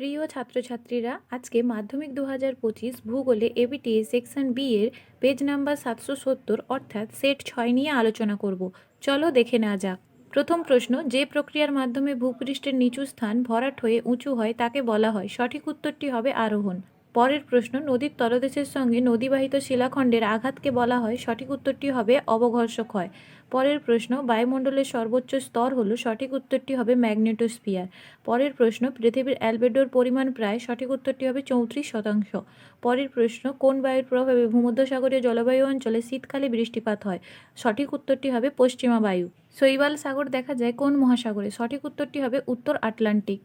প্রিয় ছাত্রছাত্রীরা, আজকে মাধ্যমিক দু হাজার পঁচিশ ভূগোলে এবিটি সেকশন বি এর পেজ নাম্বার সাতশো সত্তর অর্থাৎ সেট ছয় নিয়ে আলোচনা করব। চলো দেখে নেওয়া যাক। প্রথম প্রশ্ন, যে প্রক্রিয়ার মাধ্যমে ভূপৃষ্ঠের নিচু স্থান ভরাট হয়ে উঁচু হয় তাকে বলা হয়। সঠিক উত্তরটি হবে আরোহণ। পরের প্রশ্ন, নদীর তলদেশের সঙ্গে নদীবাহিত শিলাখণ্ডের আঘাতকে বলা হয়। সঠিক উত্তরটি হবে অবঘর্ষক হয়। পরের প্রশ্ন, বায়ুমণ্ডলের সর্বোচ্চ স্তর হলো, সঠিক উত্তরটি হবে ম্যাগনেটোস্ফিয়ার। পরের প্রশ্ন, পৃথিবীর অ্যালবেডোর পরিমাণ প্রায় সঠিক উত্তরটি হবে চৌত্রিশ শতাংশ। পরের প্রশ্ন, কোন বায়ুর প্রভাবে ভূমধ্যসাগরীয় জলবায়ু অঞ্চলে শীতকালে বৃষ্টিপাত হয়? সঠিক উত্তরটি হবে পশ্চিমা বায়ু। শৈবাল সাগর দেখা যায় কোন মহাসাগরে? সঠিক উত্তরটি হবে উত্তর আটলান্টিক।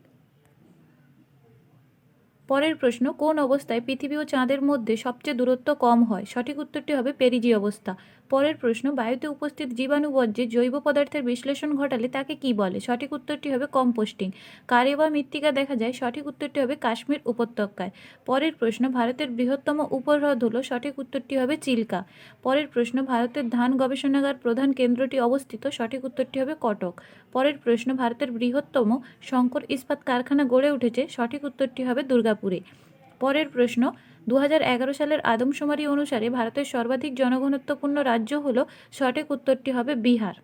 পরের প্রশ্ন, কোন অবস্থায় পৃথিবী ও চাঁদের মধ্যে সবচেয়ে দূরত্ব কম হয়? সঠিক উত্তরটি হবে পেরিজি অবস্থা। পরের প্রশ্ন, বায়ুতে উপস্থিত জীবাণু বর্জ্যে জৈব পদার্থের বিশ্লেষণ ঘটালে তাকে কি বলে? সঠিক উত্তরটি হবে কম্পোস্টিং। কারে বা মৃত্তিকা দেখা যায়, সঠিক উত্তরটি হবে কাশ্মীর উপত্যকায়। পরের প্রশ্ন, ভারতের বৃহত্তম উপহ্রদ হলো, সঠিক উত্তরটি হবে চিল্কা। পরের প্রশ্ন, ভারতের ধান গবেষণাগার প্রধান কেন্দ্রটি অবস্থিত, সঠিক উত্তরটি হবে কটক। পরের প্রশ্ন, ভারতের বৃহত্তম শঙ্কর ইস্পাত কারখানা গড়ে উঠেছে, সঠিক উত্তরটি হবে দুর্গাপুরে পরের প্রশ্ন দু হাজার এগারো সালের আদমশুমারি অনুসারে ভারতের সর্বাধিক জনঘনত্বপূর্ণ রাজ্য হল, সঠিক উত্তরটি হবে বিহার।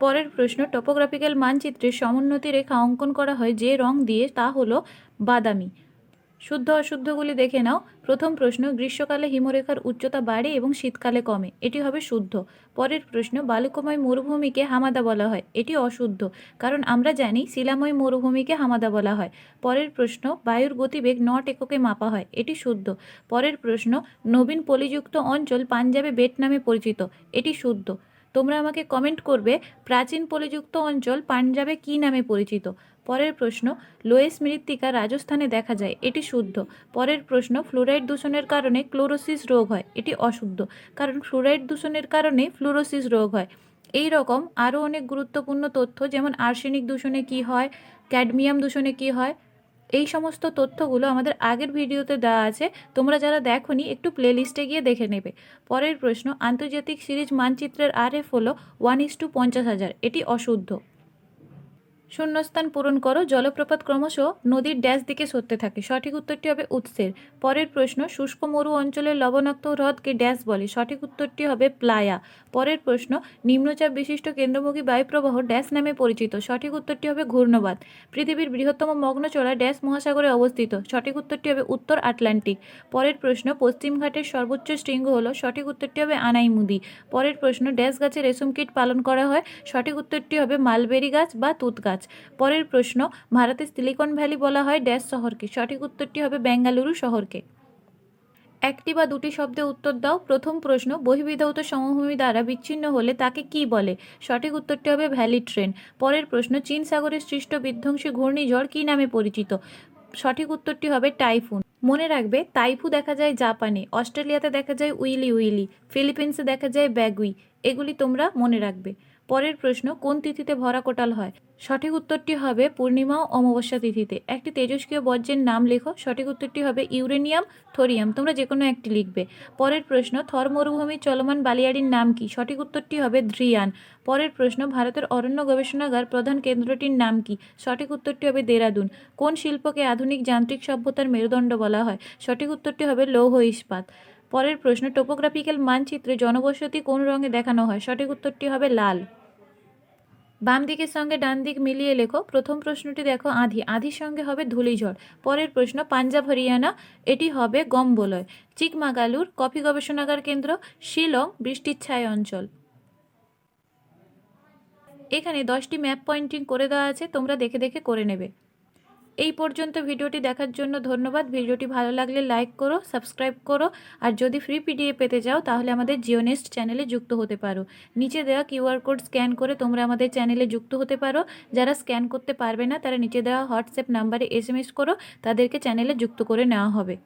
পরের প্রশ্ন টপোগ্রাফিক্যাল মানচিত্রের সমোন্নতি রেখা অঙ্কন করা হয় যে রং দিয়ে, তা হলো বাদামি। শুদ্ধ অশুদ্ধগুলি দেখে নাও। প্রথম প্রশ্ন, গ্রীষ্মকালে হিমরেখার উচ্চতা বাড়ে এবং শীতকালে কমে। এটি হবে শুদ্ধ। পরের প্রশ্ন, বালুকময় মরুভূমিকে হামাদা বলা হয়। এটি অশুদ্ধ, কারণ আমরা জানি শিলাময় মরুভূমিকে হামাদা বলা হয়। পরের প্রশ্ন, বায়ুর গতিবেগ নট এককে মাপা হয়। এটি শুদ্ধ। পরের প্রশ্ন, নবীন পলিযুক্ত অঞ্চল পাঞ্জাবে বেট নামে পরিচিত। এটি শুদ্ধ। তোমরা আমাকে কমেন্ট করবে, প্রাচীন পলিযুক্ত অঞ্চল পাঞ্জাবে কী নামে পরিচিত? পরের প্রশ্ন, লোয়েস মৃত্তিকা রাজস্থানে দেখা যায়, এটি শুদ্ধ। পরের প্রশ্ন, ফ্লোরাইড দূষণের কারণে ক্লোরোসিস রোগ হয়, এটি অশুদ্ধ। কারণ ফ্লোরাইড দূষণের কারণে ফ্লুরোসিস রোগ হয়। এই রকম আরও অনেক গুরুত্বপূর্ণ তথ্য, যেমন আর্সেনিক দূষণে কী হয়, ক্যাডমিয়াম দূষণে কী হয়, এই সমস্ত তথ্যগুলো আমাদের আগের ভিডিওতে দেওয়া আছে। তোমরা যারা দেখোনি, একটু প্লেলিস্টে গিয়ে দেখে নেবে। পরের প্রশ্ন, আন্তর্জাতিক সিরিজ মানচিত্রের আর এফ হলো ওয়ান ইস টু পঞ্চাশ হাজার, এটি অশুদ্ধ। শূন্যস্থান পূরণ করো। জলপ্রপাত ক্রমশ নদীর ড্যাশ দিকে সরতে থাকে। সঠিক উত্তরটি হবে উৎসের। পরের প্রশ্ন, শুষ্ক মরু অঞ্চলের লবণাক্ত হ্রদকে ড্যাশ বলে। সঠিক উত্তরটি হবে প্লায়া। পরের প্রশ্ন, নিম্নচাপ বিশিষ্ট কেন্দ্রমুখী বায়ুপ্রবাহ ড্যাশ নামে পরিচিত। সঠিক উত্তরটি হবে ঘূর্ণবাদ। পৃথিবীর বৃহত্তম মগ্নচড়া ড্যাশ মহাসাগরে অবস্থিত। সঠিক উত্তরটি হবে উত্তর আটলান্টিক। পরের প্রশ্ন পশ্চিমঘাটের সর্বোচ্চ শৃঙ্গ হলো। সঠিক উত্তরটি হবে আনাইমুদি। পরের প্রশ্ন, ড্যাশ গাছে রেশম কীট পালন করা হয়। সঠিক উত্তরটি হবে মালবেরি গাছ বা তুত গাছ। পরের প্রশ্ন, ভারতের সিলিকন ভ্যালি বলা হয় ড্যাশ শহরকে। সঠিক উত্তরটি হবে বেঙ্গালুরু শহরকে। একটি বা দুটি শব্দে উত্তর দাও। প্রথম প্রশ্ন বহিবিধৌত সমভূমি দ্বারা বিচ্ছিন্ন হলে তাকে কি বলে? সঠিক উত্তরটি হবে ভ্যালি ট্রেন। পরের প্রশ্ন, চীন সাগরে সৃষ্ট বিধ্বংসী ঘূর্ণিঝড় কী নামে পরিচিত? সঠিক উত্তরটি হবে টাইফুন। মনে রাখবে তাইফু দেখা যায় জাপানে, অস্ট্রেলিয়াতে দেখা যায় উইলি উইলি, ফিলিপিন্সে দেখা যায় ব্যাগুই। এগুলি তোমরা মনে রাখবে। পরের প্রশ্ন, কোন তিথিতে ভরা কোটাল হয়? সঠিক উত্তরটি হবে পূর্ণিমা ও অমাবস্যা তিথিতে। একটি তেজস্ক্রিয় বর্জ্যের নাম লেখো। সঠিক উত্তরটি হবে ইউরেনিয়াম থোরিয়াম। তোমরা যে কোনো একটি লিখবে। পরের প্রশ্ন, থর মরুভূমির চলমান বালিয়াড়ির নাম কি? সঠিক উত্তরটি হবে ধ্রিয়ান পরের প্রশ্ন, ভারতের অরণ্য গবেষণাগার প্রধান কেন্দ্রটির নাম কি? সঠিক উত্তরটি হবে দেরাদুন। কোন শিল্পকে আধুনিক যান্ত্রিক সভ্যতার মেরুদণ্ড বলা হয়? সঠিক উত্তরটি হবে লৌহ ইস্পাত। পরের প্রশ্ন টোপোগ্রাফিক্যাল মানচিত্রে জনবসতি কোন রঙে দেখানো হয়? সঠিক উত্তরটি হবে লাল। বাম দিকের সঙ্গে ডান দিক মিলিয়ে লেখো। প্রথম প্রশ্নটি দেখো আধি। আধির সঙ্গে হবে ধূলিঝড় পরের প্রশ্ন, পাঞ্জাব, হরিয়ানা, এটি হবে গম্বলয়। চিকমাগালুর কফি গবেষণাগার কেন্দ্র, শিলং বৃষ্টির ছায় অঞ্চল। এখানে দশটি ম্যাপ পয়েন্টিং করে দেওয়া আছে, তোমরা দেখে দেখে করে নেবে। এই পর্যন্ত ভিডিওটি দেখার জন্য ধন্যবাদ। ভিডিওটি ভালো লাগলে লাইক করো, সাবস্ক্রাইব করো, আর যদি ফ্রি পিডিএফ পেতে চাও তাহলে আমাদের জিওনেস্ট চ্যানেলে যুক্ত হতে পারো। নিচে দেওয়া কিউআর কোড স্ক্যান করে তোমরা আমাদের চ্যানেলে যুক্ত হতে পারো। যারা স্ক্যান করতে পারবে না তারা নিচে দেওয়া হোয়াটসঅ্যাপ নাম্বারে এস করো, তাদেরকে চ্যানেলে যুক্ত করে নেওয়া হবে।